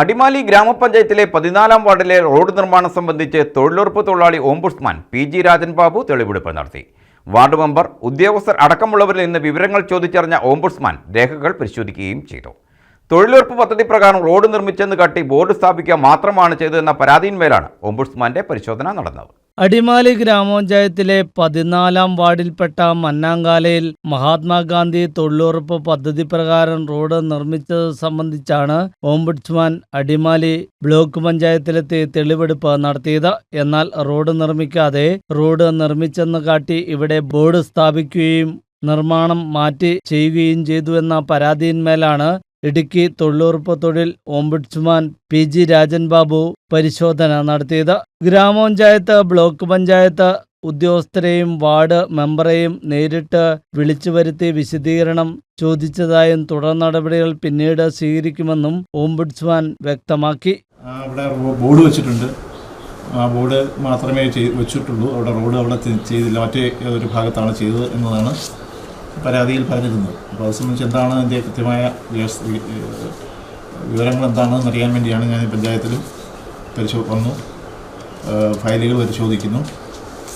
അടിമാലി ഗ്രാമപഞ്ചായത്തിലെ പതിനാലാം വാർഡിലെ റോഡ് നിർമ്മാണം സംബന്ധിച്ച് തൊഴിലുറപ്പ് തൊഴിലാളി ombudsman P G Rajan Babu തെളിവെടുപ്പ് നടത്തി. വാർഡ് മെമ്പർ ഉദ്യോഗസ്ഥർ അടക്കമുള്ളവരിൽ നിന്ന് വിവരങ്ങൾ ചോദിച്ചറിഞ്ഞ ഓംബുഡ്സ്മാൻ രേഖകൾ പരിശോധിക്കുകയും ചെയ്തു. തൊഴിലുറപ്പ് പദ്ധതി പ്രകാരം റോഡ് നിർമ്മിച്ചെന്ന് കാട്ടി ബോർഡ് സ്ഥാപിക്കുക മാത്രമാണ് ചെയ്തതെന്ന പരാതിയിന്മേലാണ് ഓംബുഡ്സ്മാന്റെ പരിശോധന നടന്നത്. അടിമാലി ഗ്രാമപഞ്ചായത്തിലെ പതിനാലാം വാർഡിൽപ്പെട്ട മന്നാങ്കാലയിൽ മഹാത്മാഗാന്ധി തൊഴിലുറപ്പ് പദ്ധതി പ്രകാരം റോഡ് നിർമ്മിച്ചത് സംബന്ധിച്ചാണ് ഓംബുഡ്സ്മാൻ അടിമാലി ബ്ലോക്ക് പഞ്ചായത്തിലെത്തി തെളിവെടുപ്പ് നടത്തിയത്. എന്നാൽ റോഡ് നിർമ്മിക്കാതെ റോഡ് നിർമ്മിച്ചെന്ന് കാട്ടി ഇവിടെ ബോർഡ് സ്ഥാപിക്കുകയും നിർമ്മാണം മാറ്റി ചെയ്യുകയും ചെയ്തു എന്ന പരാതിയിന്മേലാണ് ഇടുക്കി തൊഴിലുറപ്പ് തൊഴിൽ ombudsman P G Rajan Babu പരിശോധന നടത്തിയത്. ഗ്രാമപഞ്ചായത്ത് ബ്ലോക്ക് പഞ്ചായത്ത് ഉദ്യോഗസ്ഥരെയും വാർഡ് മെമ്പറെയും നേരിട്ട് വിളിച്ചു വരുത്തി വിശദീകരണം ചോദിച്ചതായും തുടർ നടപടികൾ പിന്നീട് സ്വീകരിക്കുമെന്നും ഓംബുഡ്സ്മാൻ വ്യക്തമാക്കി. അവിടെ ബോർഡ് വെച്ചിട്ടുണ്ട്. ആ ബോർഡ് മാത്രമേ വെച്ചിട്ടുള്ളൂ. അവിടെ റോഡ് അവിടെ ചെയ്തില്ല. മറ്റേ ഒരു ഭാഗത്താണ് ചെയ്തത് എന്നതാണ് പരാതിയിൽ പറഞ്ഞിരുന്നത് അപ്പോൾ അത് സംബന്ധിച്ച് എന്താണ് അതിന്റെ കൃത്യമായ വിവരങ്ങൾ എന്താണെന്ന് അറിയാൻ വേണ്ടിയാണ് ഞാൻ പഞ്ചായത്തിൽ പരിശോ വന്നു. ഫയലുകൾ പരിശോധിക്കുന്നു.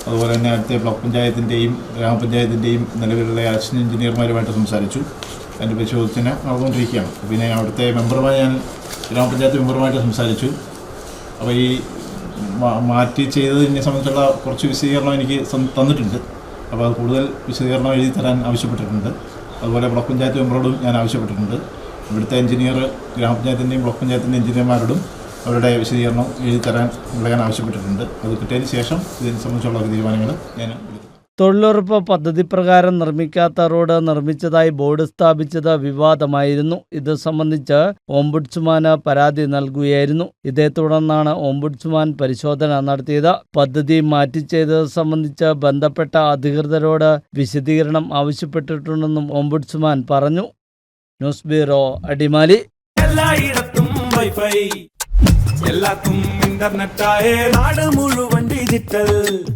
അതുപോലെ തന്നെ അടുത്ത ബ്ലോക്ക് പഞ്ചായത്തിന്റെയും ഗ്രാമപഞ്ചായത്തിന്റെയും നിലവിലുള്ള അസിസ്റ്റന്റ് എഞ്ചിനീയർമാരുമായിട്ട് സംസാരിച്ചു. അതിന്റെ പരിശോധന നടന്നുകൊണ്ടിരിക്കുകയാണ്. പിന്നെ അവിടുത്തെ മെമ്പറുമായി ഞാൻ ഗ്രാമപഞ്ചായത്ത് മെമ്പറുമായിട്ട് സംസാരിച്ചു. അപ്പോൾ ഈ മാറ്റി ചെയ്തതിനെ സംബന്ധിച്ചുള്ള കുറച്ച് വിശദീകരണം എനിക്ക് തന്നിട്ടുണ്ട്. അപ്പോൾ അത് കൂടുതൽ വിശദീകരണം എഴുതി തരാൻ ആവശ്യപ്പെട്ടിട്ടുണ്ട്. അതുപോലെ ബ്ലോക്ക് പഞ്ചായത്ത് മെമ്പറോടും ഞാൻ ആവശ്യപ്പെട്ടിട്ടുണ്ട്. ഇവിടുത്തെ എഞ്ചിനീയർ ഗ്രാമപഞ്ചായത്തിന്റെയും ബ്ലോക്ക് പഞ്ചായത്തിന്റെ എഞ്ചിനീയർമാരോടും അവരുടെ വിശദീകരണം എഴുതി തരാൻ വിളയാൻ ആവശ്യപ്പെട്ടിട്ടുണ്ട്. അത് കിട്ടിയതിന് ശേഷം ഇതിനെ സംബന്ധിച്ചുള്ള തീരുമാനങ്ങൾ ഞാൻ എടുക്കും തൊഴിലുറപ്പ് പദ്ധതി പ്രകാരം നിർമ്മിക്കാത്ത റോഡ് നിർമ്മിച്ചതായി ബോർഡ് സ്ഥാപിച്ചത് വിവാദമായിരുന്നു. ഇത് സംബന്ധിച്ച് ഓംബുഡ്സ്മാന് പരാതി നൽകുകയായിരുന്നു. ഇതേ തുടർന്നാണ് ഓംബുഡ്സ്മാൻ പരിശോധന നടത്തിയത്. പദ്ധതി മാറ്റി ചെയ്തത് സംബന്ധിച്ച് ബന്ധപ്പെട്ട അധികൃതരോട് വിശദീകരണം ആവശ്യപ്പെട്ടിട്ടുണ്ടെന്നും ഓംബുഡ്സ്മാൻ പറഞ്ഞു. News bureau Adimali. വൈഫൈ. എല്ലാത്തും ഇന്റർനെറ്റായ നാട് മുഴുവൻ ഡിജിറ്റൽ.